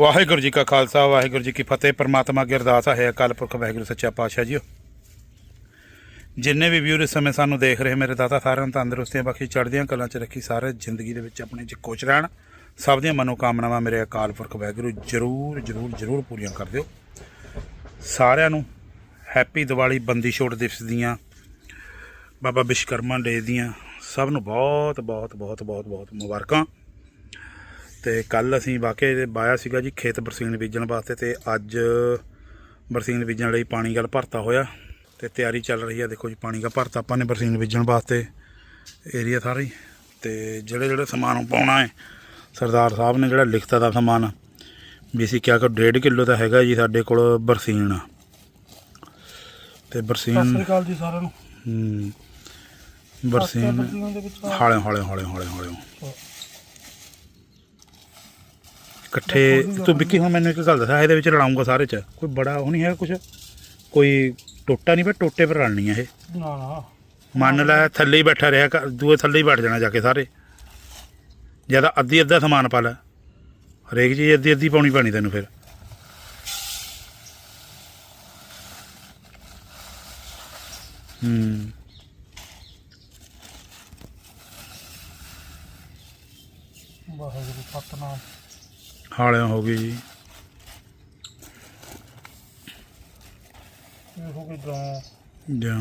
ਵਾਹਿਗੁਰੂ ਜੀ ਕਾ ਖਾਲਸਾ, ਵਾਹਿਗੁਰੂ ਜੀ ਕੀ ਫਤਿਹ। ਪ੍ਰਮਾਤਮਾ ਅੱਗੇ ਅਰਦਾਸ ਹੈ, ਅਕਾਲ ਪੁਰਖ ਵਾਹਿਗੁਰੂ ਸੱਚਾ ਪਾਤਸ਼ਾਹ ਜੀਓ। ਜਿੰਨੇ ਵੀ ਵੀਰ ਇਸ ਸਮੇਂ ਸਾਨੂੰ ਦੇਖ ਰਹੇ, ਮੇਰੇ ਦਾਤਾ ਸਾਰਿਆਂ ਨੂੰ ਤੰਦਰੁਸਤੀਆਂ ਬਖਸ਼ੀ, ਚੜ੍ਹਦੀਆਂ ਕਲਾਂ 'ਚ ਰੱਖੀ, ਸਾਰੇ ਜ਼ਿੰਦਗੀ ਦੇ ਵਿੱਚ ਆਪਣੇ 'ਚ ਖੁਸ਼ ਰਹਿਣ। ਸਭ ਦੀਆਂ ਮਨੋਕਾਮਨਾਵਾਂ ਮੇਰੇ ਅਕਾਲ ਪੁਰਖ ਵਾਹਿਗੁਰੂ ਜਰੂਰ ਜਰੂਰ ਜਰੂਰ ਪੂਰੀਆਂ ਕਰ ਦਿਓ। ਸਾਰਿਆਂ ਨੂੰ ਹੈਪੀ ਦੀਵਾਲੀ ਬੰਦੀ ਛੋੜ ਦਿਵਸ ਦੀਆਂ, ਬਾਬਾ ਵਿਸ਼ਕਰਮਾ ਡੇ ਦੀਆਂ, ਸਭ ਨੂੰ ਬਹੁਤ ਬਹੁਤ ਬਹੁਤ ਬਹੁਤ ਬਹੁਤ ਮੁਬਾਰਕਾਂ। ਤੇ ਕੱਲ ਅਸੀਂ ਵਾਕਿਆ ਬਾਇਆ ਸੀਗਾ ਜੀ ਖੇਤ ਬਰਸੀਨ ਬੀਜਣ ਵਾਸਤੇ ਤੇ ਅੱਜ ਬਰਸੀਨ ਬੀਜਣ ਲਈ ਪਾਣੀ ਗੱਲ ਭਰਤਾ ਹੋਇਆ ਤੇ ਤਿਆਰੀ ਚੱਲ ਰਹੀ ਹੈ ਦੇਖੋ ਜੀ ਪਾਣੀ ਦਾ ਭਰਤਾ ਆਪਾਂ ਨੇ ਬਰਸੀਨ ਬੀਜਣ ਵਾਸਤੇ ਏਰੀਆ ਸਾਰਾ ਤੇ ਜਿਹੜੇ ਜਿਹੜੇ ਸਮਾਨ ਪਾਉਣਾ ਹੈ ਸਰਦਾਰ ਸਾਹਿਬ ਨੇ ਜਿਹੜਾ ਲਿਖਤਾ ਦਾ ਸਮਾਨ ਵੀ ਅਸੀਂ ਕਿਹਾ ਕਿ 1.5 ਕਿਲੋ ਤਾਂ ਹੈਗਾ ਜੀ ਸਾਡੇ ਕੋਲ ਬਰਸੀਨ। ਤੇ ਸਤਿ ਬਰਸੀਨ ਸ੍ਰੀ ਅਕਾਲ ਜੀ ਸਾਰਿਆਂ ਨੂੰ। ਹੂੰ, ਬਰਸੀਨ ਹਾਲੇ ਹਾਲੇ ਹਾਲੇ ਹਾਲੇ ਹਾਲੇ। ਇਕੱਠੇ ਤੂੰ ਵਿੱਕੀ ਹੁਣ ਮੈਨੂੰ ਇੱਕ ਗੱਲ ਦੱਸ ਇਹਦੇ ਵਿੱਚ ਰਲਾਉਂਗਾ ਸਾਰੇ ਚ। ਕੋਈ ਬੜਾ ਉਹ ਨਹੀਂ ਹੈ ਕੁਝ ਕੋਈ ਟੋਟਾ ਨਹੀਂ ਪਰ ਟੋਟੇ ਪਰ ਰਲਣੀ ਹੈ ਇਹ। ਨਾ ਨਾ। ਮੰਨ ਲੈ ਥੱਲੇ ਹੀ ਬੈਠਾ ਰਿਹਾ ਕਰ- ਦੂਏ ਥੱਲੇ ਹੀ ਬੈਠ ਜਾਣਾ ਜਾ ਕੇ ਸਾਰੇ। ਜ਼ਿਆਦਾ ਅੱਧੀ ਅੱਧਾ ਸਮਾਨ ਪਾ ਲੈ। ਹਰੇਕ ਚੀਜ਼ ਅੱਧੀ ਅੱਧੀ ਪਾਉਣੀ ਪੈਣੀ ਤੈਨੂੰ ਫਿਰ। ਹੂੰ। ਵਾਹਿਗੁਰੂ ਸਤਨਾਮ। ਹਾਲਿਆਂ ਹੋ ਗਈ ਜੀ। ਇਹ ਹੋ ਗਈ ਗਾਂ। ਜਾਂ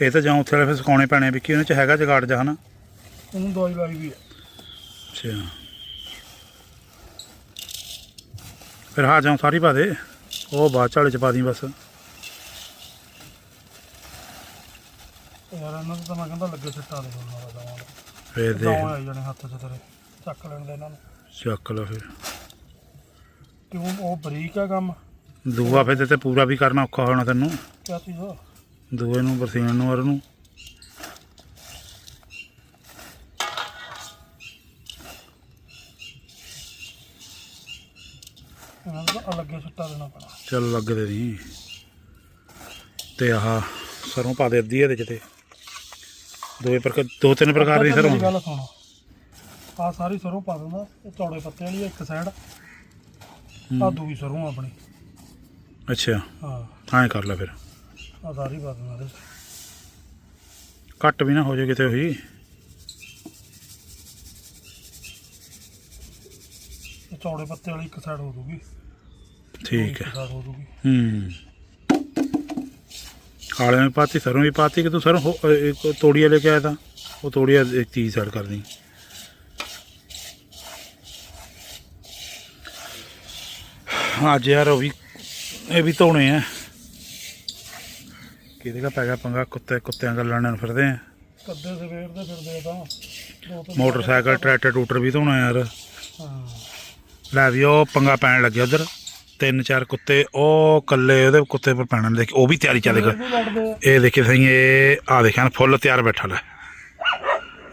ਇਹ ਤਾਂ ਜਾਂ ਉੱਥੇ ਵਾਲੇ ਫਿਰ ਸੁਕਾਉਣੇ ਪੈਣੇ ਆ ਵਿੱਕੀ ਉਹਨਾਂ ਚ ਹੈਗਾ ਜਗਾੜ ਜਾ ਹਨਾ? ਉਹਨੂੰ ਦਵਾਈ ਲਾਈ ਵੀ ਹੈ ਅੱਛਾ। ਫਿਰ ਹਾਂ ਜਾਂ ਸਾਰੀ ਪਾ ਦੇ। ਉਹ ਬਾਅਦ ਝਾੜੇ ਚ ਪਾ ਦੀ ਬਸ। ਯਾਰ ਇਹਨਾਂ ਨੂੰ ਤਾਂ ਮੈਂ ਕਹਿੰਦਾ ਲੱਗੇ ਸਿੱਟਾ ਦੇ ਫੇਰ ਜਾਣੇ ਹੱਥ 'ਚ ਤੇਰੇ। ਚੱਕ ਲੈਣ ਦੇ ਇਹਨਾਂ ਨੂੰ। ਚੱਕ ਲਓ ਫਿਰ। ਕਿਉਂ ਉਹ ਬਰੀਕ ਆ ਕੰਮ? ਦੂਆ ਫਿਰ ਤੇ ਪੂਰਾ ਵੀ ਕਰਨਾ ਔਖਾ ਹੋਣਾ ਤੈਨੂੰ। ਕਿਆ ਚੀਜ਼ ਆ ਦੂਏ ਨੂੰ ਬਰਸੀਨ ਨੂੰ ਔਰ ਨੂੰ। ਇਹਨਾਂ ਨੂੰ ਤਾਂ ਲੱਗੇ ਸਿੱਟਾ ਦੇਣਾ ਪੈਣਾ। ਚੱਲ ਲੱਗਦੇ ਨਹੀਂ ਤੇ ਆਹ ਸਰੋਂ ਪਾ ਦੇ ਅੱਧੀ ਇਹਦੇ ਚ ਤੇ। ਦੋਏ ਪ੍ਰਕਾਰ ਦੋ ਤਿੰਨ ਪ੍ਰਕਾਰ ਦੀ ਸਰੋਂ। ਮੇਰੀ ਗੱਲ ਸੁਣ। ਆ ਸਾਰੀ ਸਰੋਂ ਪਾ ਦਿੰਦਾ। ਇਹ ਚੌੜੇ ਪੱਤੇ ਵਾਲੀ ਇੱਕ ਸਾਈਡ ਆ ਦੂਜੀ ਸਰੋਂ ਆਪਣੀ। ਅੱਛਾ। ਹਾਂ। ਹਾਂ ਕਰ ਲੈ ਫਿਰ। ਆ ਸਾਰੀ ਪਾ ਦਿੰਦਾ ਇਹਦੇ 'ਚ। ਘੱਟ ਵੀ ਨਾ ਹੋ ਜਾਏ ਕਿਤੇ ਹੋਈ ਇਹ ਚੌੜੇ ਪੱਤੇ ਵਾਲੀ ਇੱਕ ਸਾਈਡ ਹੋ ਜੂਗੀ। ਠੀਕ ਹੈ। ਸਾਈਡ ਹੋ ਜੂਗੀ। ਹੂੰ। ਕਾਲੇ ਮੇ ਪਾਤੀ ਸਰੋਂ ਵੀ ਪਾਤੀ ਕਿ ਤੂੰ ਸਰ ਹੋ- ਅ, ਇੱਕ ਤੋੜੀਆ ਲੈ ਕੇ ਆਇਆ ਤਾਂ? ਉਹ ਤੋੜੀਆ ਇੱਕ ਚੀਜ਼ ਸਾਈਡ ਕਰਦੀ ਅੱਜ ਯਾਰ ਉਹ ਵੀ ਇਹ ਵੀ ਧੋਣੇ ਆ। ਕਿਹਦੇ ਦਾ ਪੈ ਗਿਆ ਪੰਗਾ? ਕੁੱਤੇ ਕੁੱਤਿਆਂ ਦਾ ਲੜਨ ਫਿਰਦੇ ਆ। ਕੱਦੇ ਸਵੇਰ ਦੇ ਫਿਰਦੇ ਆ ਤਾਂ। ਮੋਟਰਸਾਈਕਲ ਟਰੈਕਟਰ ਟੂਟਰ ਵੀ ਧੋਣਾ ਯਾਰ। ਲੈ ਵੀ ਉਹ ਪੰਗਾ ਪੈਣ ਲੱਗਿਆ ਉਧਰ। ਤਿੰਨ ਚਾਰ ਕੁੱਤੇ ਉਹ ਕੱਲੇ ਉਹਦੇ ਕੁੱਤੇ ਪਰ ਪੈਣਾ ਦੇਖ ਉਹ ਵੀ ਤਿਆਰੀ ਚੱਲ ਆ। ਇਹ ਦੇਖੇ ਸਹੀ ਇਹ ਆ ਦੇਖਿਆ ਫੁੱਲ ਤਿਆਰ ਬੈਠਾ ਲੈ।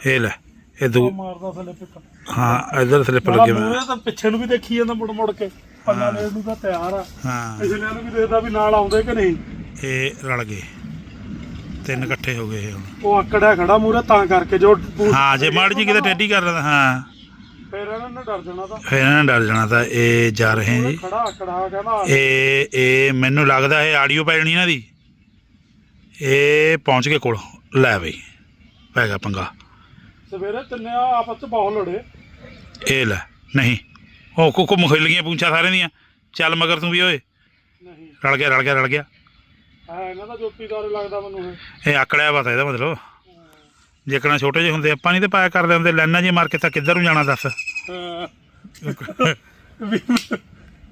ਇਹ ਲੈ ਇਹ ਦੂ ਮਾਰਦਾ ਥੱਲੇ ਹਾਂ ਇਧਰ ਸਲਿੱਪ ਲੱਗੇ ਹੋਏ ਮੂਹਰੇ ਤਾਂ ਪਿੱਛੇ ਨੂੰ ਵੀ ਦੇਖੀ ਜਾਂਦਾ ਮੁੜ ਮੁੜ ਕੇ। ਪੱਲਾ ਲੈਣ ਨੂੰ ਤਾਂ ਤਿਆਰ ਆ। ਹਾਂ। ਪਿਛਲੇ ਨੂੰ ਵੀ ਦੇਖਦਾ ਵੀ ਨਾਲ ਆਉਂਦੇ ਕਿ ਨਹੀਂ। ਇਹ ਰਲ ਗਏ। ਤਿੰਨ ਇਕੱਠੇ ਹੋ ਗਏ ਇਹ ਹੁਣ। ਉਹ ਆਕੜਿਆ ਖੜਾ ਮੂਹਰੇ ਤਾਂ ਕਰਕੇ ਜੋ ਹਾਂ ਜੇ ਮਾੜੀ ਜੀ ਕਿਤੇ ਟੇਢੀ ਕਰ ਲੈਂਦਾ ਹਾਂ। ਫਿਰ ਇਹਨਾਂ ਨੇ ਡਰ ਜਾਣਾ ਤਾਂ। ਫਿਰ ਇਹਨਾਂ ਨੇ ਡਰ ਜਾਣਾ ਤਾਂ ਇਹ ਜਾ ਰਹੇ ਜੀ। ਖੜਾ ਆਕੜਾ ਕਹਿੰਦਾ ਇਹ ਇਹ ਮੈਨੂੰ ਲੱਗਦਾ ਇਹ ਆਡੀਓ ਪੈ ਜਾਣੀ ਇਹਨਾਂ ਦੀ। ਇਹ ਪਹੁੰਚ ਗਏ ਕੋਲ ਲੈ ਬਈ ਪੈ ਗਿਆ ਪੰਗਾ। ਸਵੇਰੇ ਤਿੰਨੇ ਆਪਸ ਚ ਬਹੁਤ ਲੜੇ। ਇਹ ਲੈ ਨਹੀਂ। ਉਹ ਕੋ ਘੁੰਮ ਖਿਲ ਗਈਆਂ ਪੁੰਛਾਂ ਸਾਰਿਆਂ ਦੀਆਂ। ਚੱਲ ਮਗਰ ਤੂੰ ਵੀ ਓਏ। ਨਹੀਂ। ਰਲ ਗਿਆ ਰਲ ਗਿਆ ਰਲ ਗਿਆ। ਆ ਇਹਨਾਂ ਦਾ ਜੋਤੀਦਾਰ ਲੱਗਦਾ ਮੈਨੂੰ ਇਹ। ਇਹ ਆਕੜਿਆ ਪਤਾ ਇਹਦਾ ਮਤਲਬ। ਜੇਕਣਾ ਛੋਟੇ ਜਿਹੇ ਹੁੰਦੇ ਆਪਾਂ ਨਹੀਂ ਤੇ ਪਾਇਆ ਕਰਦੇ ਹੁੰਦੇ। ਲੈਣਾ ਜੀ ਮਾਰ ਕੇ ਤਾਂ ਕਿੱਧਰ ਨੂੰ ਜਾਣਾ ਦੱਸ। ਹਾਂ। ਵੀ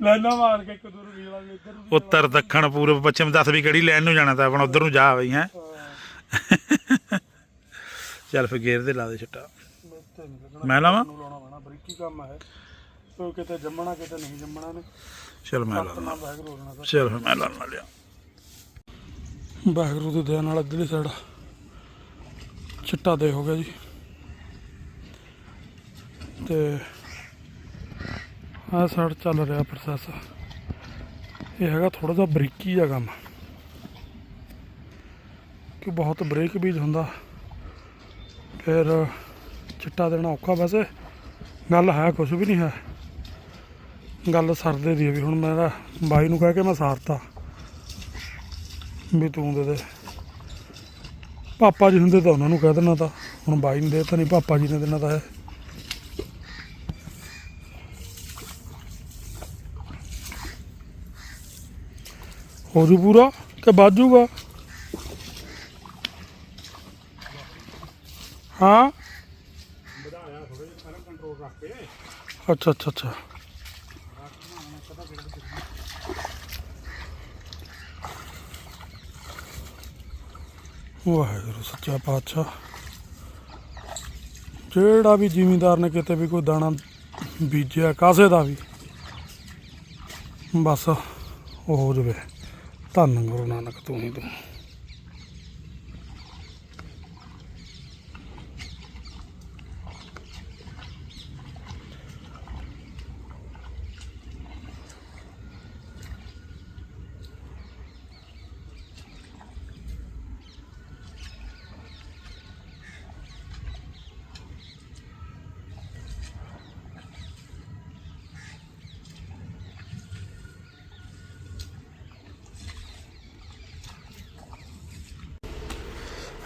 ਲੈਣਾ ਮਾਰ ਕੇ ਇੱਕ ਦੂਰ ਵੀਲਾ ਇੱਧਰ ਨੂੰ ਵੀ ਉੱਤਰ ਦੱਖਣ ਪੂਰਬ ਪੱਛਮ ਦੱਸ ਵੀ ਕਿਹੜੀ ਲੈਣ ਨੂੰ ਜਾਣਾ ਤਾਂ ਆਪਣਾ ਉਧਰ ਨੂੰ ਜਾ ਬਈ ਹੈ। ਹਾਂ। ਚੱਲ ਫਿਰ ਗੇਰ ਦੇ ਲਾ ਦੇ ਛੱਟਾ। ਇੱਥੇ ਨਹੀਂ ਲੱਗਣਾ ਮੈਂ ਲਾਵਾਂ? ਨੂੰ ਲਾਉਣਾ ਪੈਣਾ ਬਰੀਕੀ ਕੰਮ ਹੈ ਕੋਈ ਕਿਤੇ ਜੰਮਣਾ ਕਿਤੇ ਨਹੀਂ ਜੰਮਣਾ ਨੇ ਚੱਲ ਮੈਂ ਲਾ ਨਾਲ ਵਾਹਿਗੁਰੂ ਤਾਂ ਚੱਲ ਫਿਰ ਮੈਂ ਲਾ ਲਾ ਲਿਆ। ਵਾਹਿਗੁਰੂ ਦੀ ਦਇਆ ਨਾਲ ਅਗਲੀ ਸਾਈਡ। ਚਿੱਟਾ ਦੇ ਹੋ ਗਿਆ ਜੀ। ਤੇ ਆਹ ਸਾਈਡ ਚੱਲ ਰਿਹਾ ਪ੍ਰੋਸੈਸ ਇਹ ਹੈਗਾ ਥੋੜਾ ਜਿਹਾ ਬਰੀਕੀ ਆ ਕੰਮ। ਕਿ ਬਹੁਤ ਬਰੀਕ ਬੀਜ ਹੁੰਦਾ। ਫਿਰ ਚਿੱਟਾ ਦੇਣਾ ਔਖਾ ਵੈਸੇ, ਗੱਲ ਹੈ ਕੁਝ ਵੀ ਨਹੀਂ ਹੈ। ਗੱਲ ਸਰਦੇ ਦੀ ਹੈ ਵੀ ਹੁਣ ਮੈਂ ਤਾਂ ਬਾਈ ਨੂੰ ਕਹਿ ਕੇ ਮੈਂ ਸਾਰਤਾ। ਵੀ ਤੂੰ ਦੇ ਦੇ। ਪਾਪਾ ਜੀ ਹੁੰਦੇ ਤਾਂ ਉਹਨਾਂ ਨੂੰ ਕਹਿ ਦੇਣਾ ਤਾਂ, ਹੁਣ ਬਾਈ ਨੂੰ ਦੇ ਤਾਂ ਨਹੀਂ, ਪਾਪਾ ਜੀ ਨੇ ਦੇਣਾ ਤਾਂ ਹੈ। ਹੋ ਜੂ ਪੂਰਾ ਕਿ ਬਾਜੂਗਾ ਹਾਂ? ਅੱਛਾ ਅੱਛਾ ਅੱਛਾ। ਵਾਹਿਗੁਰੂ, ਸੱਚਾ ਪਾਤਸ਼ਾਹ। ਜਿਹੜਾ ਵੀ ਜ਼ਿਮੀਂਦਾਰ ਨੇ ਕਿਤੇ ਵੀ ਕੋਈ ਦਾਣਾ ਬੀਜਿਆ, ਕਾਸੇ ਦਾ ਵੀ, ਬਸ ਉਹ ਹੋ ਜਵੇ। ਧੰਨ ਗੁਰੂ ਨਾਨਕ ਤੂੰ ਹੀ ਤੂੰ।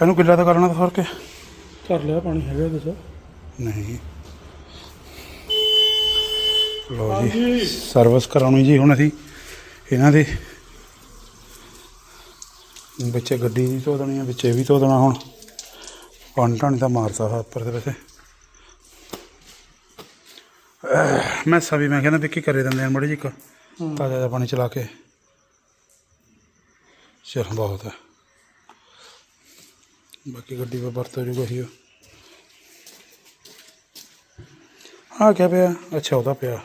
ਇਹਨੂੰ ਕਿੱਲਾ ਤਾਂ ਕਰਨਾ ਤਾਂ ਫ਼ਰਕ ਹੈ ਕਰ ਲਿਆ ਪਾਣੀ ਹੈਗਾ ਚ। ਨਹੀਂ। ਲੋ ਜੀ ਸਰਵਿਸ ਕਰਾਉਣੀ ਜੀ ਹੁਣ ਅਸੀਂ। ਇਹਨਾਂ ਦੇ। ਵਿੱਚੇ ਗੱਡੀ ਵੀ ਧੋ ਦੇਣੀ ਹੈ ਵਿੱਚੇ ਵੀ ਧੋ ਦੇਣਾ ਹੁਣ। ਪਾਣੀ ਢਾਣੀ ਤਾਂ ਮਾਰਦਾ ਹੈ ਉੱਪਰ ਦੇ ਵੈਸੇ। ਮੈਂ ਸਭੀ ਮੈਂ ਕਹਿੰਦਾ ਵਿੱਕੀ ਕਰੇ ਦਿੰਦੇ ਆ ਮੜੀ ਜੀ ਇੱਕ। ਤਾਜ਼ਾ ਪਾਣੀ ਚਲਾ ਕੇ। ਚਲ ਬਹੁਤ। ਹੈ ਬਾਕੀ ਗੱਡੀ 'ਤੇ ਵਰਤੋ ਜੂਗਾ ਹੀ ਹਾਂ ਕਿਆ ਪਿਆ? ਅੱਛਾ ਉਹਦਾ ਪਿਆ।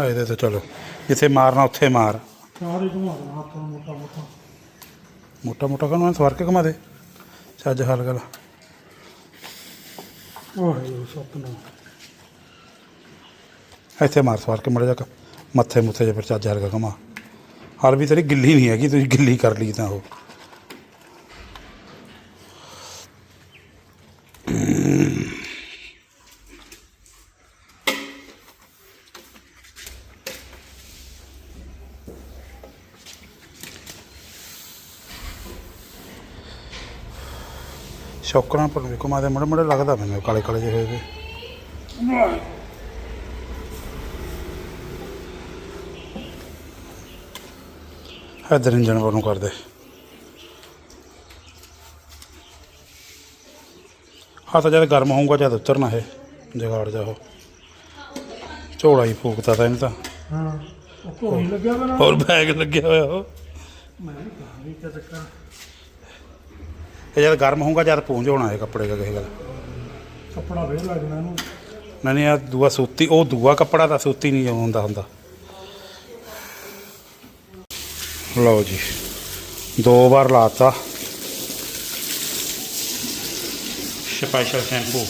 ਆ ਇਹਦੇ ਤੇ ਚਲੋ। ਜਿੱਥੇ ਮਾਰਨਾ ਉੱਥੇ ਮਾਰ। ਸਾਰੇ ਘੁਮਾ ਦੇਣਾ ਹੱਥ ਨੂੰ ਮੋਟਾ ਮੋਟਾ। ਮੋਟਾ ਮੋਟਾ ਕਨੂੰ ਸਵਾਰ ਕੇ ਘੁਮਾ ਦੇ। ਚੱਜ ਹਲ ਗਲ। ਵਾਹਿਗੁਰੂ ਸਤਨਾਮ। ਇੱਥੇ ਮਾਰ ਸਵਾਰ ਕੇ ਮੜ ਜਾ ਮੱਥੇ ਮੁੱਥੇ ਜੇ ਫਿਰ ਚੱਜ ਹਲ ਘੁਮਾ। ਹਾਲ ਵੀ ਤੇਰੀ ਗਿੱਲੀ ਨਹੀਂ ਹੈਗੀ ਤੁਸੀਂ ਗਿੱਲੀ ਕਰ ਲਈ ਤਾਂ ਉਹ। ਸ਼ੌਕਰਾਂ ਪਰ ਵੀ ਘੁਮਾ ਦੇ ਮੜੇ ਮੜੇ ਲੱਗਦਾ ਮੈਨੂੰ ਕਾਲੇ ਕਾਲੇ ਜਿਹੇ ਹੋਏ ਵੇ ਇੱਧਰ ਇੰਜਣ ਵੱਲ ਨੂੰ ਕਰ ਦੇ ਹਾਂ ਤਾਂ ਜਦ ਗਰਮ ਹੋਊਗਾ ਜਦ ਉਤਰਨਾ ਹੈ ਜਗਾੜ ਜਾ ਉਹ। ਝੋਲਾ ਹੀ ਫੂਕਤਾ ਤਾਂ ਇਹਨੂੰ ਤਾਂ। ਹਾਂ ਉਹ ਲੱਗਿਆ ਨਾ। ਹੋਰ ਬੈਗ ਲੱਗਿਆ ਹੋਇਆ ਉਹ। ਮੈਂ ਕਹਾਂ ਵੀ ਚੱਕਰ। ਇਹ ਜਦ ਗਰਮ ਹੋਊਗਾ ਜਦ ਪੂੰਝ ਹੋਣਾ ਹੈ ਕੱਪੜੇ ਦਾ ਕਿਸੇ ਗੱਲ ਕੱਪੜਾ ਵੇਰ ਲੱਗਣਾ ਇਹਨੂੰ। ਨਹੀਂ ਨਹੀਂ ਆ ਦੂਆ ਸੂਤੀ ਉਹ ਦੂਆ ਕੱਪੜਾ ਤਾਂ ਸੂਤੀ ਨਹੀਂ ਹੁੰਦਾ ਹੁੰਦਾ। ਲਓ ਜੀ ਦੋ ਵਾਰ ਲਾਤਾ। Special shampoo.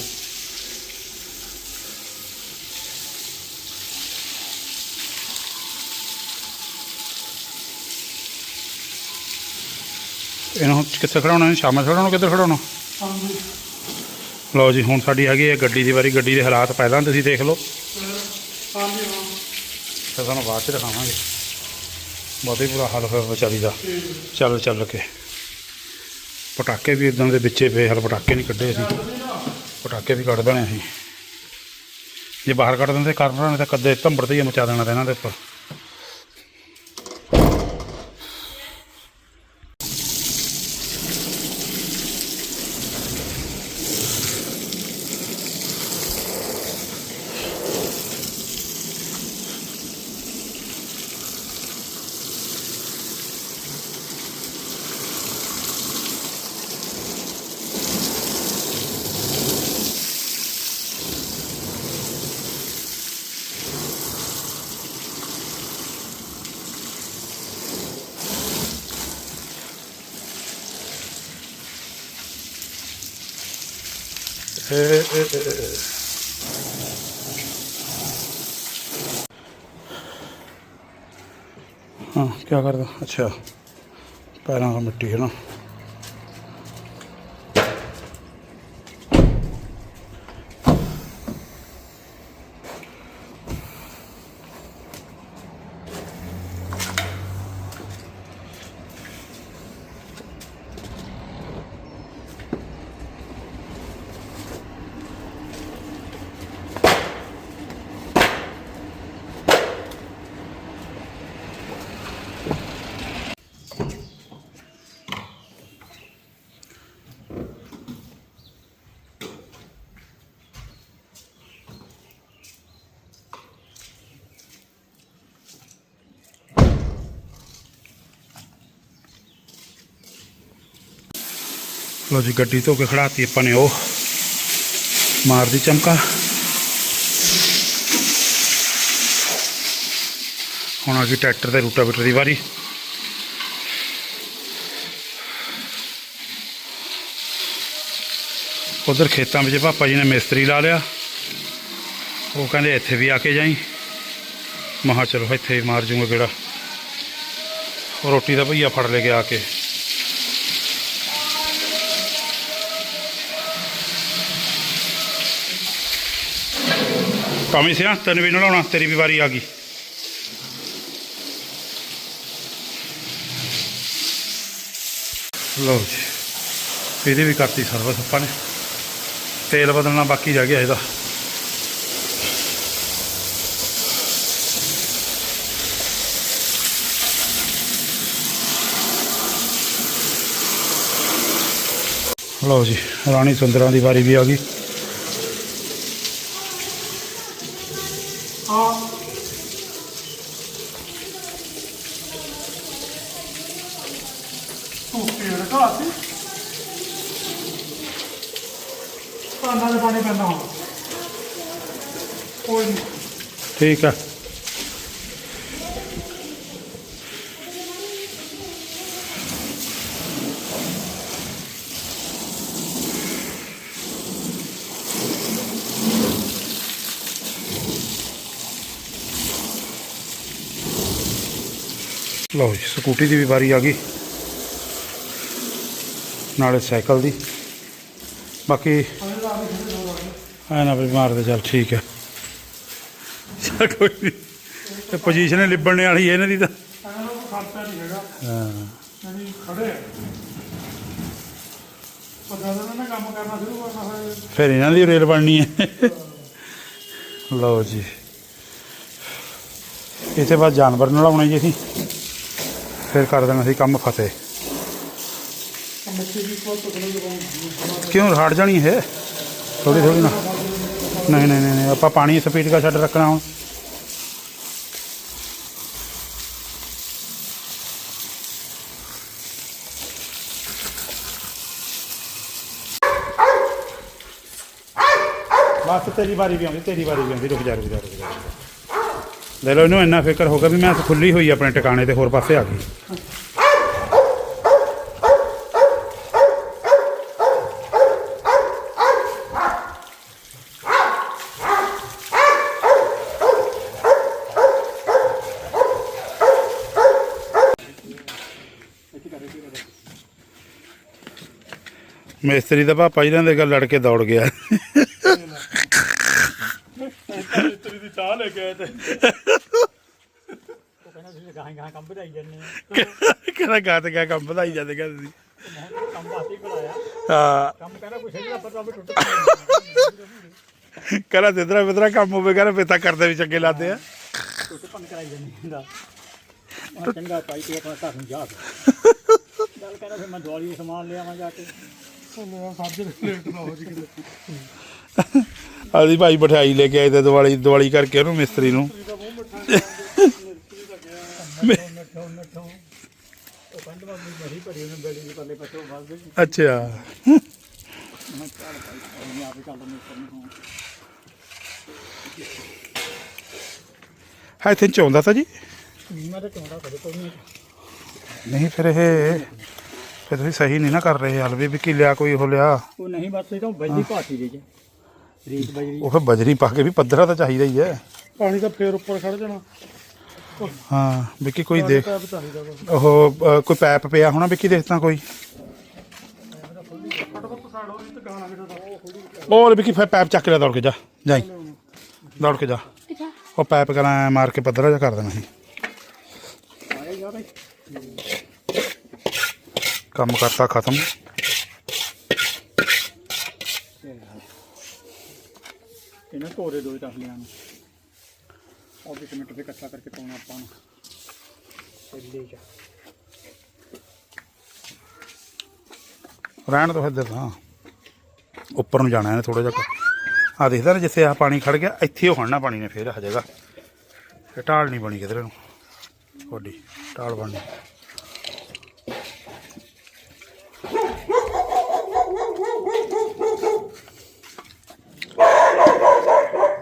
ਇਹਨੂੰ ਕਿੱਥੇ ਖੜਾਉਣਾ? ਇਹਨੂੰ ਸ਼ਾਮਾਂ ਖੜਾਉਣਾ ਕਿੱਧਰ ਖੜਾਉਣਾ? ਲਓ ਜੀ ਹੁਣ ਸਾਡੀ ਹੈਗੀ ਹੈ ਗੱਡੀ ਦੀ ਵਾਰੀ। ਗੱਡੀ ਦੇ ਹਾਲਾਤ ਪਹਿਲਾਂ ਤੁਸੀਂ ਦੇਖ ਲਓ। ਫਿਰ ਤੁਹਾਨੂੰ ਬਾਅਦ ਚ ਦਿਖਾਵਾਂਗੇ। ਬਹੁਤ ਹੀ ਬੁਰਾ ਹਾਲ ਹੋਇਆ ਵਿਚਾਰੀ ਦਾ। ਚੱਲ ਚੱਲ ਕੇ। ਪਟਾਕੇ ਵੀ ਇਦਾਂ ਦੇ ਵਿੱਚੇ ਪਏ ਹਲ ਪਟਾਕੇ ਨਹੀਂ ਕੱਢੇ ਅਸੀਂ। ਪਟਾਕੇ ਵੀ ਕੱਢ ਦੇਣੇ ਅਸੀਂ। ਜੇ ਬਾਹਰ ਕੱਢ ਦਿੰਦੇ ਕਰਨਾ ਨੇ ਤਾਂ ਕਦੇ ਧੰਬੜ ਤੇ ਹੀ ਮਚਾ ਦੇਣਾ ਤਾਂ ਇਹਨਾਂ ਦੇ ਉੱਪਰ। हाँ क्या करता अच्छा पैरों का मिट्टी है ना ਲੋ ਜੀ, ਗੱਡੀ ਧੋ ਕੇ ਖੜਾਤੀ ਆਪਾਂ ਨੇ ਉਹ। ਮਾਰਦੀ ਚਮਕਾ। ਹੁਣ ਆ ਗਈ ਟਰੈਕਟਰ ਤੇ ਰੂਟਾਵੇਟਰ ਦੀ ਵਾਰੀ। ਉਧਰ ਖੇਤਾਂ ਵਿੱਚ ਪਾਪਾ ਜੀ ਨੇ ਮਿਸਤਰੀ ਲਾ ਲਿਆ। ਉਹ ਕਹਿੰਦੇ ਇੱਥੇ ਵੀ ਆ ਕੇ ਜਾਈ। ਮਹਾ ਚਲੋ ਇੱਥੇ ਹੀ ਮਾਰ ਜੂਗਾ ਕਿਹੜਾ ਰੋਟੀ ਦਾ ਭਈਆ ਫੜ ਲੈ ਕੇ ਆ ਕੇ। ਕਾਮੀ ਸਿਆ ਤੈਨੂੰ ਵੀ ਨਲਾਉਣਾ, ਤੇਰੀ ਵੀ ਵਾਰੀ ਆ ਗਈ। ਲਓ ਜੀ, ਇਹਦੀ ਵੀ ਕਰਤੀ ਸਰਵਿਸ ਆਪਾਂ ਨੇ। ਤੇਲ ਬਦਲਣਾ ਬਾਕੀ ਰਹਿ ਗਿਆ ਇਹਦਾ। ਲਓ ਜੀ, ਰਾਣੀ ਸੁੰਦਰਾਂ ਦੀ ਵਾਰੀ ਵੀ ਆ ਗਈ ਹਾਂ ਤੂੰ ਪੇੜ ਘਾਤੀ ਪਾਣਾ ਦੇ ਪਾਣੀ ਪੈਂਦਾ ਹੁਣ ਕੋਈ ਨਹੀਂ ਠੀਕ ਆ। ਲਓ ਜੀ, ਸਕੂਟੀ ਦੀ ਵੀ ਵਾਰੀ ਆ ਗਈ। ਨਾਲੇ ਸਾਈਕਲ ਦੀ। ਬਾਕੀ ਐ ਨਾ ਵੀ ਮਾਰਦੇ ਚੱਲ ਠੀਕ ਹੈ ਕੋਈ ਨਹੀਂ ਤੇ ਪੋਜੀਸ਼ਨ ਲਿਬੜਨੇ ਵਾਲੀ ਹੈ ਇਹਨਾਂ ਦੀ ਤਾਂ। ਇਹਨਾਂ ਨੂੰ ਖਰਚਾ ਨਹੀਂ ਹੈਗਾ ਹਾਂ। ਯਾਨੀ ਖੜੇ ਪਤਾ ਨਾ ਕੰਮ ਕਰਨਾ ਸ਼ੁਰੂ ਕਰਨਾ ਹੋਏ ਫਿਰ ਇਹਨਾਂ ਦੀ ਰੇਲ ਬਣਨੀ ਹੈ। ਲਓ ਜੀ। ਇਸੇ ਬਾਅਦ ਜਾਨਵਰ ਨਲਾਉਣੇ ਜੀ ਅਸੀਂ। ਫਿਰ ਕਰ ਦੇਣਾ ਸੀ ਕੰਮ ਫਤਿਹ। ਕਿਉਂ ਹਟ ਜਾਣੀ ਹੈ ਥੋੜੀ ਥੋੜੀ ਨਾ। ਨਹੀਂ ਨਹੀਂ ਨਹੀਂ ਨਹੀਂ, ਆਪਾਂ ਪਾਣੀ ਸਪੀਡ ਦਾ ਛੱਡ ਰੱਖਣਾ ਹੁਣ। ਬਸ ਤੇਰੀ ਵਾਰੀ ਵੀ ਆਉਂਦੀ, ਤੇਰੀ ਵਾਰੀ ਵੀ ਆਉਂਦੀ, ਰੁਕ ਜਾ ਰੁਕ ਜਾ ਰੁਕ ਜਾ ਲੈ ਲਓ ਇਹਨੂੰ ਇੰਨਾ ਫਿਕਰ ਹੋ ਗਿਆ ਵੀ ਮੈਂ ਖੁੱਲੀ ਹੋਈ ਆਪਣੇ ਟਿਕਾਣੇ ਤੇ ਹੋਰ ਪਾਸੇ ਆ ਗਈ। ਮਿਸਤਰੀ ਦਾ ਪਾਪਾ ਜੀ ਦੇ ਗੱਲ ਲੜ ਕੇ ਦੌੜ ਗਿਆ ਮਿੱਤਰੀ ਦੀ ਚਾਹ ਲੈ ਕੇ ਆਏ ਤੇ ਉਹ ਕਹਿੰਦਾ ਤੁਸੀਂ ਗਾਹਾਂ ਗਾਹਾਂ ਕੰਮ ਵਧਾਈ ਜਾਂਦੇ ਆ ਕਹਿੰਦਾ ਗਾਤ ਗਿਆ ਕੰਮ ਵਧਾਈ ਜਾਂਦੇ ਕਹਿੰਦੇ ਸੀ। ਮੈਂ ਕਿਹਾ ਕੰਮ ਵਾਸਤੇ ਬੁਲਾਇਆ ਹਾਂ। ਕੰਮ ਕਹਿੰਦਾ ਕੁਛ ਨਹੀਂ ਪਤਾ ਵੀ ਟੁੱਟ ਕਹਿੰਦਾ ਤਿੱਧਰਾ ਬਿੱਧਰਾ ਕੰਮ ਹੋਵੇ ਕਹਿੰਦਾ ਪੇਤਾ ਕਰਦੇ ਵੀ ਚੰਗੇ ਲੱਗਦੇ ਆ। ਟੁੱਟ ਭੰਨ ਕਰਾਈ ਜਾਂਦੇ ਹੁੰਦਾ ਮੈਂ ਚੰਗਾ ਪਾਈ ਤੇ ਆਪਣਾ ਘਰ ਨੂੰ ਜਾ ਗੱਲ ਕਹਿੰਦਾ ਫਿਰ ਮੈਂ ਦਿਵਾਲੀ ਦਾ ਸਮਾਨ ਲਿਆਵਾਂ ਜਾ ਕੇ ਸਾਨੂੰ ਸਾਜੇ ਲੇਟ ਨਾ ਹੋ ਜੀ ਕਿਤੇ ਅਸੀਂ ਭਾਈ ਮਠਿਆਈ ਲੈ ਕੇ ਆਏ ਤੇ ਦੀਵਾਲੀ ਦੀਵਾਲੀ ਕਰਕੇ ਉਹਨੂੰ ਮਿਸਤਰੀ ਨੂੰ। ਅੱਛਾ। ਹਾਂ ਹੈ ਇੱਥੇ ਚਾਹੁੰਦਾ ਤਾਂ ਜੀ। ਨਹੀਂ ਫਿਰ ਇਹ ਫਿਰ ਤੁਸੀਂ ਸਹੀ ਨਹੀਂ ਨਾ ਕਰ ਰਹੇ ਹਲ ਵੀ ਕਿ ਲਿਆ ਕੋਈ ਉਹ ਲਿਆ। ਉਹ ਨਹੀਂ ਬਸ ਇਹ ਤਾਂ ਬਜਰੀ ਭਾਟੀ ਦੇ ਚ। ਰੀਤ ਬਜਰੀ ਉਹ ਫਿਰ ਬਜਰੀ ਪਾ ਕੇ ਵੀ ਪੱਧਰਾ ਤਾਂ ਚਾਹੀਦਾ ਹੀ ਹੈ। ਪਾਣੀ ਤਾਂ ਫੇਰ ਉੱਪਰ ਖੜ ਜਾਣਾ। ਹਾਂ ਵਿੱਕੀ ਕੋਈ ਦੇਖ ਚਾਹੀਦਾ ਬਸ ਉਹ ਅ, ਕੋਈ ਪੈਪ ਪਿਆ ਹੋਣਾ ਵਿੱਕੀ ਦੇਖਦਾ ਕੋਈ? ਜੀ ਉਹ ਲੈ ਵਿੱਕੀ ਫਿਰ ਪੈਪ ਚੱਕ ਲਿਆ ਦੌੜ ਕੇ ਜਾ। ਜਾਈ। ਦੌੜ ਕੇ ਜਾ। ਉਹ ਪੈਪ ਕਰਾਂ ਮਾਰ ਕੇ ਪੱਧਰਾ ਜਿਹਾ ਕਰ ਦੇਣਾ ਸੀ। ਜਾ ਕੰਮ ਕਰਤਾ ਖਤਮ। ਇਹਨਾਂ ਕੋਰੇ ਦੋ ਤਸਲੀਆਂ ਨੂੰ ਉਹ ਵੀ ਮਿੰਟ ਤੇ ਇਕੱਠਾ ਕਰਕੇ ਪਾਉਣਾ ਆਪਾਂ ਨੂੰ। ਚੱਲੇ ਜਾ। ਰਹਿਣ ਤੋਂ ਇੱਧਰ ਤਾਂ। ਉੱਪਰ ਨੂੰ ਜਾਣਾ ਇਹਨੇ ਥੋੜਾ ਜਿਹਾ ਆ ਦੇਖਦਾ ਨਾ ਜਿੱਥੇ ਆ ਪਾਣੀ ਖੜ ਗਿਆ ਇੱਥੇ ਉਹ ਖੜਨਾ ਪਾਣੀ ਨੇ ਫੇਰ ਆ ਜਾਏਗਾ ਇਹ ਢਾਲ ਨਹੀਂ ਬਣੀ ਕਿਧਰੇ ਨੂੰ। ਤੁਹਾਡੀ ਢਾਲ ਬਣਨੀ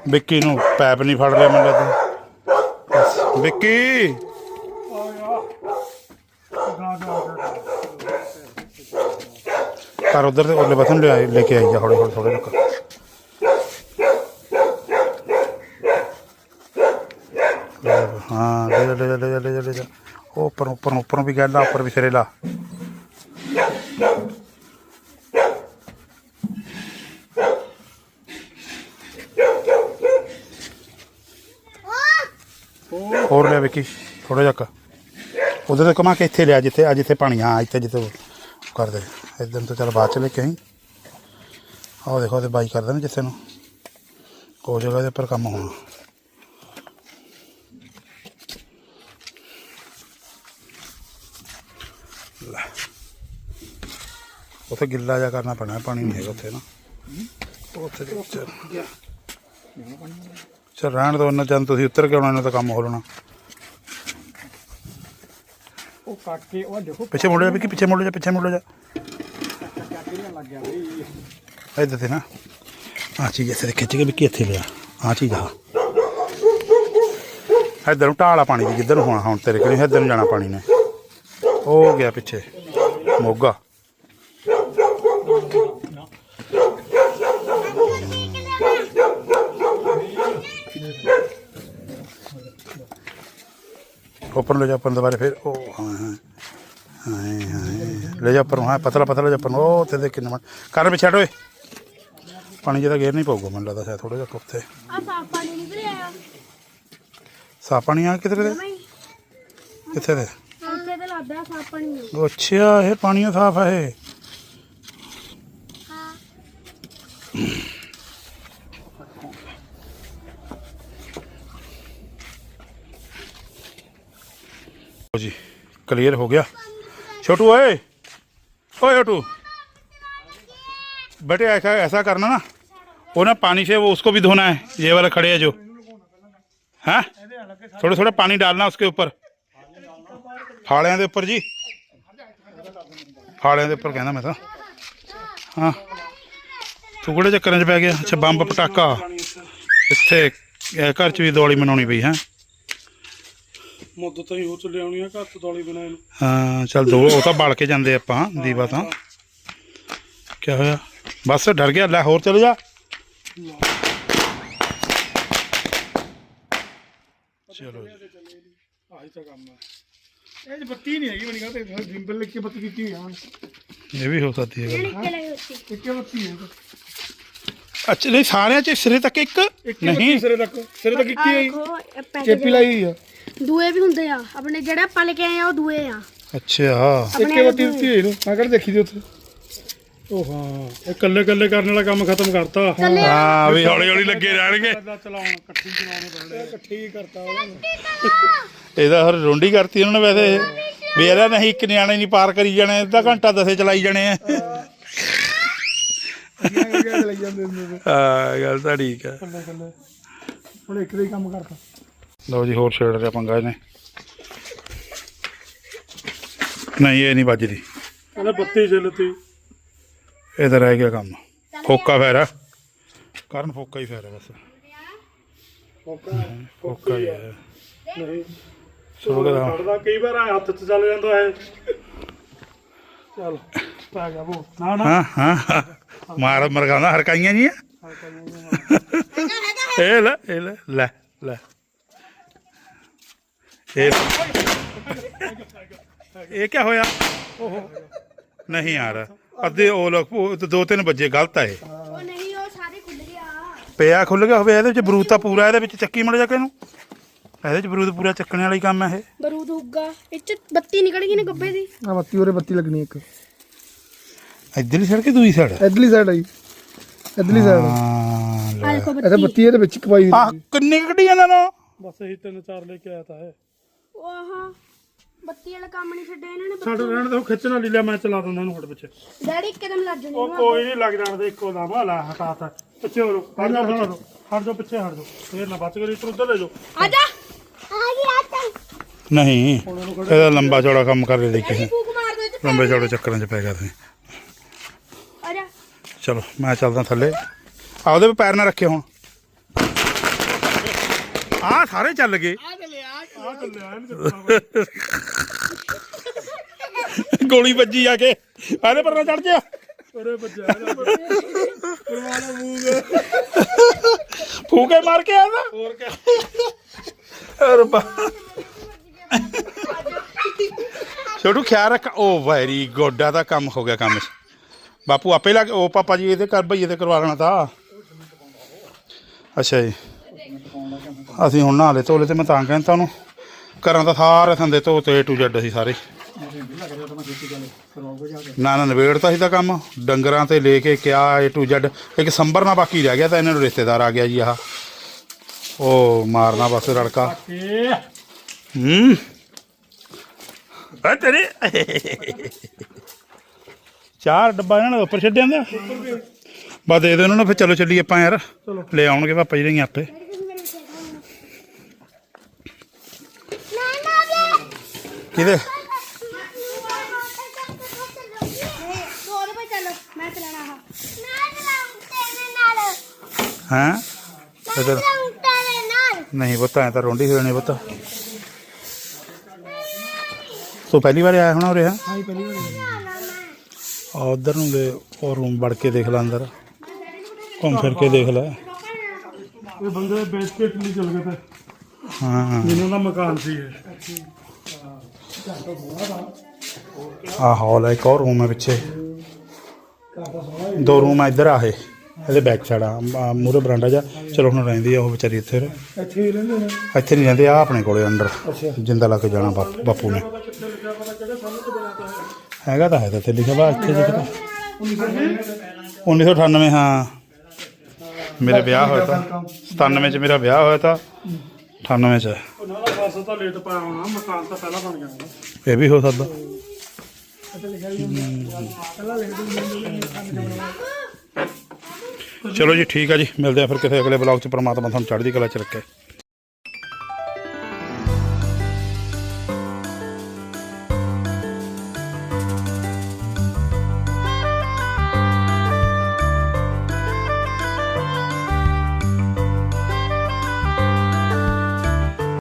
ਵਿੱਕੀ ਨੂੰ ਪੈਪ ਨਹੀਂ ਫੜ ਲਿਆ ਮੈਨੂੰ ਲੱਗਦਾ ਵਿੱਕੀ! ਆ ਗਿਆ ਗਾ ਗਾ ਗਾ ਪਰ ਉਧਰ ਤੇ ਉਹਲੇ ਬਤਨ ਲੈ ਲੈ ਕੇ ਆਈ ਜਾ ਹੌਲੀ ਹੌਲੀ ਥੋੜੇ ਲੋਕ ਹਾਂ, ਲੈ ਲੈ ਲੈ ਲੈ ਲੈ ਉਹ ਉੱਪਰ ਉੱਪਰ, ਉੱਪਰੋਂ ਵੀ ਗੱਲ ਆ ਉੱਪਰ ਵੀ ਸਿਰੇ ਲਾ। ਹੋਰ ਥੋੜਾ ਜਿਹਾ ਕੁ। ਉਧਰ ਤੇ ਕਮਾ ਕੇ ਇੱਥੇ ਲਿਆ, ਜਿੱਥੇ ਆ ਜਿੱਥੇ ਪਾਣੀ ਆ ਇੱਥੇ ਜਿੱਥੇ ਉਹ ਕਰਦੇ। ਇਦਾਂ ਤਾਂ ਚੱਲ ਬਾਅਦ ਚ ਲੈ ਕੇ ਆਈ ਆਹ ਦੇਖੋ ਤੇ ਬਾਈ ਕਰਦੇ ਨੇ ਜਿੱਥੇ ਨੂੰ। ਉਹ ਜਗ੍ਹਾ ਦੇ ਉੱਪਰ ਕੰਮ ਹੋਣਾ। ਉੱਥੇ ਗਿੱਲਾ ਜਾ ਕਰਨਾ ਪੈਣਾ, ਪਾਣੀ ਨਹੀਂ ਹੈਗਾ ਉੱਥੇ ਨਾ। ਉੱਥੇ ਦੇ ਵਿੱਚ। ਚਲ ਰਹਿਣ ਦੋ ਉਹਨਾਂ ਚੰਨ ਤੁਸੀਂ ਉੱਤਰ ਕੇ ਆਉਣਾ ਇਹਨਾਂ ਦਾ ਕੰਮ ਹੋ ਲੈਣਾ ਉਹ ਕੱਟ ਕੇ, ਉਹ ਦੇਖੋ ਪਿੱਛੇ ਮੁੜ ਜਾ ਵੀ ਪਿੱਛੇ ਮੁੜ ਜਾ, ਪਿੱਛੇ ਮੁੜ ਜਾ। ਕੱਟ ਨਹੀਂ ਲੱਗ ਗਿਆ ਬਈ ਇੱਧਰ ਤੇ ਨਾ। ਆ ਚੀਜ਼ ਇੱਥੇ ਖਿੱਚ ਕੇ ਵੀ ਕੀ ਇੱਥੇ ਲਿਆ। ਆ ਚੀਜ਼ ਆ। ਇੱਧਰ ਨੂੰ ਢਾਲਾ ਪਾਣੀ ਦੀ, ਜਿੱਧਰ ਨੂੰ ਹੋਣਾ, ਹੁਣ ਤੇਰੇ ਕੋਲ ਇੱਧਰ ਨੂੰ ਜਾਣਾ ਪਾਣੀ ਨੇ। ਉਹ ਗਿਆ ਪਿੱਛੇ। ਮੋਗਾ। ਉੱਪਰ ਲੈ ਜਾ ਉੱਪਰ ਦੁਬਾਰੇ ਫਿਰ ਉਹ ਹਾਂ ਹਾਂ ਹਾਏ ਹਾਏ। ਲੈ ਜਾ ਉੱਪਰ ਨੂੰ ਹਾਂ ਪਤਲਾ ਪਤਲਾ ਜਾ ਉੱਪਰ ਨੂੰ ਉਹ ਤੇ ਦੇ ਕਿੰਨਾ ਮਨ ਕਰ ਪਿੱਛੇ ਹਟ ਓਏ। ਪਾਣੀ ਜਿਹਦਾ ਗੇਰ ਨਹੀਂ ਪਊਗਾ ਮੈਨੂੰ ਲੱਗਦਾ ਸ਼ਾਇਦ ਥੋੜਾ ਜਿਹਾ ਉੱਥੇ ਆ ਸਾਫ਼ ਪਾਣੀ ਨਿਕਲ ਆਇਆ ਸਾਫ਼ ਪਾਣੀ ਆ ਕਿਧਰੇ ਦੇ ਕਿੱਥੇ ਦੇ ਉੱਥੇ ਤੇ ਲੱਗਦਾ ਸਾਫ਼ ਪਾਣੀ ਅੱਛਾ ਇਹ ਪਾਣੀ ਸਾਫ਼ ਹੈ ਇਹ। जी क्लियर हो गया छोटू ओए ओए छोटू बेटे ऐसा ऐसा करना ना वो ना पानी से वो उसको भी धोना है ये वाला खड़े है जो हाँ थोड़ा थोड़ा पानी डालना उसके ऊपर ਫਾਲਿਆਂ ਦੇ ਉੱਪਰ ਜੀ ਫਾਲਿਆਂ ਦੇ ਉੱਪਰ ਕਹਿੰਦਾ ਮੈਂ ਤਾਂ ਹਾਂ ਤੂੰ ਕਿਹੜੇ ਚੱਕਰਾਂ 'ਚ ਪੈ ਗਿਆ ਅੱਛਾ ਬੰਬ ਪਟਾਕਾ ਇੱਥੇ ਇਹ ਘਰ 'ਚ ਵੀ ਦੀਵਾਲੀ ਮਨਾਉਣੀ ਪਈ ਹੈ ਮੁੱਦਤ ਹੀ ਹੋ ਚੱਲੇ ਆਉਣੀ ਆ ਘਰ ਤੋਂ ਦੌਲੀ ਬਣਾਏ ਨੂੰ ਹਾਂ ਚੱਲ ਦੋ ਉਹ ਤਾਂ ਬਲ ਕੇ ਜਾਂਦੇ ਆਪਾਂ ਦੀਵਾ ਤਾਂ। ਕੀ ਹੋਇਆ? ਬਸ ਡਰ ਗਿਆ ਲੈ ਹੋਰ ਚਲੇ ਜਾ। ਚਲੋ ਆਹੀ ਤਾਂ ਕੰਮ ਆ। ਇਹ ਬੱਤੀ ਨਹੀਂ ਹੈਗੀ ਮੈਨੂੰ ਕਹਿੰਦੇ ਸਿੰਪਲ ਲਿਖ ਕੇ ਬੱਤੀ ਕੀਤੀ ਹੋਈ ਆ ਇਹ ਵੀ ਹੋ ਸਕਦੀ ਹੈ। ਇੱਕੇ ਬੱਤੀ। ਹੈ ਅੱਛਾ ਨਹੀਂ ਸਾਰਿਆਂ 'ਚ ਸਿਰੇ ਤੱਕ ਇੱਕ? ਇੱਕੇ ਨਹੀਂ ਬੱਤੀ ਸਿਰੇ ਤੱਕ। ਸਿਰੇ ਤੱਕ ਇਹ ਪੈਸੇ ਚੇਪੀ ਲਾਈ ਹੋਈ ਆ। ਦੂਏ ਵੀ ਹੁੰਦੇ ਆ। ਆਪਣੇ ਜਿਹੜੇ ਆਪਾਂ ਲੈ ਕੇ ਆਏ ਆ ਉਹ ਦੂਏ ਆ। ਅੱਛਾ। ਇੱਕੇ ਬੱਤੀ ਦਿੱਤੀ ਹੋਈ ਨੂੰ ਮੈਂ ਕਿਹੜਾ ਦੇਖੀ ਦੀ ਉੱਥੇ? ਉਹ ਹਾਂ। ਇਹ ਕੱਲੇ ਕੱਲੇ ਕਰਨ ਵਾਲਾ ਕੰਮ ਖਤਮ ਕਰਤਾ। ਆ। ਹਾਂ। ਵੀ ਹੌਲੀ ਹੌਲੀ ਲੱਗੇ ਰਹਿਣਗੇ। ਪਹਿਲਾਂ ਚਲਾਉਣ ਇਕੱਠੀ ਚਲਾਉਣੇ ਪੈਣੇ। ਇਕੱਠੀ ਹੀ ਕਰਤਾ ਉਹਨਾਂ। ਨੇ ਇਹਦਾ ਹਰ ਰੋਂਡੀ ਕਰਤੀ ਉਹਨਾਂ ਨੇ ਵੈਸੇ ਇਹ। ਵੀ ਇਹਦਾ ਨਹੀਂ ਇੱਕ ਨਿਆਣੇ ਨਹੀਂ ਪਾਰ ਕਰੀ ਜਾਣੇ ਅੱਧਾ ਘੰਟਾ ਦਸੇ ਚਲਾਈ ਜਾਣੇ ਆ। ਹਾਂ। ਗੱਲ ਤਾਂ ਠੀਕ ਆ। ਕੱਲੇ ਕੱਲੇ ਹੁਣ ਇੱਕ ਦਾ ਹੀ ਕੰਮ ਕਰਤਾ। ਲਓ ਜੀ ਹੋਰ ਛੇੜ ਰਿਹਾ ਪੰਗਾ ਇਹਨੇ। ਨਹੀਂ ਇਹ ਨਹੀਂ ਵੱਜਦੀ। ਕਹਿੰਦਾ ਬੱਤੀ ਚੱਲਤੀ ਇਹ ਤਾਂ ਰਹਿ ਗਿਆ ਕੰਮ। ਫੋਕਾ ਫੇਰ। ਕਰਨ ਫੋਕਾ ਹੀ ਫੇਰ ਬਸ। ਫੋਕਾ। ਹੀ ਹੈ ਨਹੀਂ। ਸੋਗਦਾ ਫੜਦਾ ਕਈ ਵਾਰ ਹੱਥ 'ਚ ਚੱਲ ਜਾਂਦਾ ਹੈ ਚੱਲ ਪੈ ਗਿਆ ਉਹ ਨਾ ਨਾ। ਹਾਂ ਹਾਂ। ਮਾਰ ਮਰਗਾਉਂਦਾ ਹਰਕਾਈਆਂ ਨਹੀਂ ਆ ਇਹ ਲੈ ਇਹ ਲੈ ਲੈ। ਲੈ ਇਹ ਇਹ ਕੀ ਹੋਇਆ? ਓਹੋ। ਨਹੀਂ ਯਾਰ ਅੱਧੇ ਉਹ ਲੋਕ ਉਹ ਤੇ ਦੋ ਤਿੰਨ ਵਜੇ ਗਲਤ ਆ ਇਹ। ਉਹ ਨਹੀਂ ਉਹ ਸਾਰੇ ਖੁੱਲ ਗਿਆ ਪਿਆ ਖੁੱਲ ਗਿਆ ਹੋਵੇ ਇਹਦੇ ਵਿੱਚ ਬਰੂਦ ਤਾਂ ਪੂਰਾ ਇਹਦੇ ਵਿੱਚ ਚੱਕੀ ਮੜ ਜਾ ਕੇ ਇਹਨੂੰ। ਇਹਦੇ ਵਿੱਚ ਬਰੂਦ ਪੂਰਾ ਚੱਕਣ ਵਾਲਾ ਹੀ ਕੰਮ ਹੈ ਇਹ। ਬਰੂਦ ਉੱਗਾ। ਇਹ ਚ ਬੱਤੀ ਨਿਕਲ ਗਈ ਨਾ ਗੱਬੇ ਦੀ। ਆ ਬੱਤੀ ਉਰੇ ਬੱਤੀ ਲੱਗਣੀ ਇੱਕ। ਇੱਧਰਲੀ ਸਾਈਡ ਕਿ ਦੂਜੀ ਸਾਈਡ ਇਧਰਲੀ ਸਾਈਡ ਆਈ ਇਧਰਲੀ ਹਾਂ ਆ ਦੇਖੋ ਇਹਦਾ ਬੱਤੀ। ਬੱਤੀ ਇਹਦੇ ਵਿੱਚ ਕਪਾਈ ਆ ਕਿੰਨੇ ਕੱਢੀ ਜਾਂਦਾ ਨਾ ਬਸ ਇਹੀ ਤਿੰਨ ਚਾਰ ਲੈ ਕੇ ਆਇਆ ਤਾਂ ਹੈ ਉਹ ਆਹ ਬੱਤੀ ਵਾਲਾ ਕੰਮ ਨਹੀਂ ਛੱਡਿਆ ਇਹਨਾਂ ਨੇ ਛੱਡ ਰਹਿਣ ਦੇ ਉਹ ਖਿੱਚਣਾ ਲੀਲਾ ਮੈਂ ਚਲਾ ਦਿੰਦਾ ਇਹਨੂੰ ਹਟ ਪਿੱਛੇ। ਡੈਡੀ ਇੱਕਦਮ ਲੱਗ ਜਣੀ ਉਹ ਕੋਈ ਨਹੀਂ ਲੱਗ ਜਾਣ ਦੇ ਇੱਕੋ ਹਲਾ ਹਟਾਤਾ ਪਿੱਛੇ ਹੋ ਲੋ ਹਟ ਜਾ ਹਟ ਹਟ ਜਾ। ਪਿੱਛੇ ਹਟ ਜਾ ਫੇਰ ਨਾ ਬਚ ਗਈ ਇੱਧਰ ਉੱਧਰ ਲੈ ਜਾਓ। ਆ ਜਾ। ਆ ਗਈ ਆ ਜਾ। ਨਹੀਂ ਇਹਦਾ ਲੰਬਾ ਚੌੜਾ ਕੰਮ ਕਰ ਫੂਕ ਮਾਰ ਦੋ ਇਹ ਚ ਲੰਬੇ ਚੌੜੇ ਚੱਕਰਾਂ 'ਚ ਪੈ ਗਿਆ ਤੁਸੀਂ ਆ ਜਾ। ਚਲੋ ਮੈਂ ਚੱਲਦਾ ਥੱਲੇ। ਆ ਉਹਦੇ 'ਤੇ ਪੈਰ ਨਾ ਰੱਖਿਓ ਹੁਣ। ਆ ਸਾਰੇ ਚੱਲ ਗਏ। ਆ ਗੋਲੀ ਵੱਜੀ ਆ ਕੇ। ਇਹਦੇ ਪਰ ਨਾ ਚੜ ਜਾ ਉਰੇ ਬੱਜਾ ਪਰਵਾਨਾ ਮੂੰਹ ਫੂਕੇ ਮਾਰ ਕੇ ਆਦਾ ਹੋਰ ਕਿਆ। ਰੱਬਾ। ਛੋਟੂ ਖਿਆਲ ਰੱਖ। ਓ ਵੈਰੀ ਗੁੱਡ ਆ ਤਾਂ ਕੰਮ ਹੋ ਗਿਆ ਕੰਮ ਬਾਪੂ ਆਪੇ ਲੱਗ ਉਹ ਪਾਪਾ ਜੀ ਇਹਦੇ ਕਰ ਭਈਏ ਤੇ ਕਰਵਾ ਲੈਣਾ ਤਾਂ। ਅੱਛਾ ਜੀ। ਅਸੀਂ ਹੁਣ ਨਹਾ ਲਏ ਧੋਲੇ ਤੇ ਮੈਂ ਤਾਂ ਕਹਿੰਦਾ ਉਹਨੂੰ ਘਰਾਂ ਦਾ ਸਾਰੇ ਥੰਦੇ ਧੋਤੇ ਟੂ ਜੱਡ ਅਸੀਂ ਸਾਰੇ। ਨਾ ਨਾ ਨਵੇੜਤਾ ਸੀ ਤਾਂ ਕੰਮ। ਡੰਗਰਾਂ ਤੇ ਲੈ ਕੇ ਕਿਆ ਏ ਟੂ ਜੱਡ ਇੱਕ ਸੰਬਰ ਬਾਕੀ ਰਹਿ ਗਿਆ ਤਾਂ ਇਹਨਾਂ ਨੂੰ ਰਿਸ਼ਤੇਦਾਰ ਆ ਗਿਆ ਜੀ ਆਹ। ਉਹ ਮਾਰਨਾ ਬਸ ਰੜਕਾ। ਹੂੰ। ਆ ਤੇਰੇ। ਚਾਰ ਡੱਬਾ ਇਹਨਾਂ ਨੇ ਉੱਪਰ ਛੱਡਿਆ ਹੁੰਦਾ ਬਾ ਦੇ ਦੇ ਉਹਨਾਂ ਨੂੰ, ਫਿਰ ਚਲੋ ਚੱਲੀ ਆਪਾਂ ਯਾਰ। ਲੈ ਆਉਣਗੇ ਪਾਪਾ ਜੀ ਨੇ ਆਪੇ। ਕਿਹਦੇ? ਹਾਂ? ਹਾਂ ਇਧਰ। ਨਹੀਂ ਐ ਤਾਂ ਰੋਂਡੀ ਹੋ ਜਾਣੀ ਪੁੱਤ। ਤੂੰ ਪਹਿਲੀ ਵਾਰ ਆਇਆ ਹੋਣਾ ਉਰੇ ਹਾਂ? ਆਈ ਪਹਿਲੀ ਵਾਰ ਆ ਉਧਰ ਨੂੰ ਦੇ ਉਹ ਰੂਮ ਵੜ ਕੇ ਦੇਖ ਲੈ ਅੰਦਰ। ਘੁੰਮ ਫਿਰ ਕੇ ਦੇਖ ਲੈ। ਇਹ ਬੰਦੇ ਕੇ ਇਟਲੀ ਚਲ ਗਏ ਤੇ। ਹਾਂ। ਜਿਨ੍ਹਾਂ ਦਾ ਮਕਾਨ ਸੀ ਇਹ। ਆ ਹਾਲ ਹੈ ਇੱਕ ਹੋਰ ਰੂਮ ਹੈ ਪਿੱਛੇ। ਦੋ ਰੂਮ ਆ ਇੱਧਰ ਆਹੇ ਇਹਦੇ ਬੈਕ ਸਾਈਡ ਆ। ਮੂਰੇ ਬਰਾਂਡਾ ਜਾ ਚਲੋ ਹੁਣ ਰਹਿੰਦੀ ਆ ਉਹ ਵਿਚਾਰੀ ਇੱਥੇ। ਇੱਥੇ ਹੀ ਰਹਿੰਦੇ ਨੇ। ਇੱਥੇ ਨਹੀਂ ਰਹਿੰਦੇ ਆ ਆਪਣੇ ਕੋਲੇ ਅੰਦਰ। ਜਿੰਦਾ ਲਾ ਕੇ ਜਾਣਾ ਬਾਪ- ਨੇ। ਲਿਖਿਆ ਹੈ ਹੈਗਾ ਤਾਂ ਹੈ ਤਾਂ ਇੱਥੇ ਲਿਖਿਆ ਵਾ ਇੱਥੇ ਜਿਹੜਾ 1998 ਹਾਂ। ਮੇਰੇ ਵਿਆਹ ਹੋਇਆ ਤਾਂ। 97 ਚ ਮੇਰਾ ਵਿਆਹ ਹੋਇਆ ਤਾਂ। 98 ਚ। ਉਹਨਾਂ ਤਾਂ ਲੇਟ ਪਾਇਆ ਹੋਣਾ ਮਕਾਨ ਤਾਂ ਪਹਿਲਾਂ ਬਣ ਗਿਆ ਹੋਣਾ। ਇਹ ਵੀ ਹੋ ਸਕਦਾ। ਚਲੋ ਜੀ, ਠੀਕ ਆ ਜੀ, ਮਿਲਦੇ ਆ ਫਿਰ ਕਿਸੇ ਅਗਲੇ ਬਲੌਗ ਚ, ਪ੍ਰਮਾਤਮਾ ਤੁਹਾਨੂੰ ਚੜ੍ਹਦੀ ਕਲਾ ਚ ਰੱਖੇ।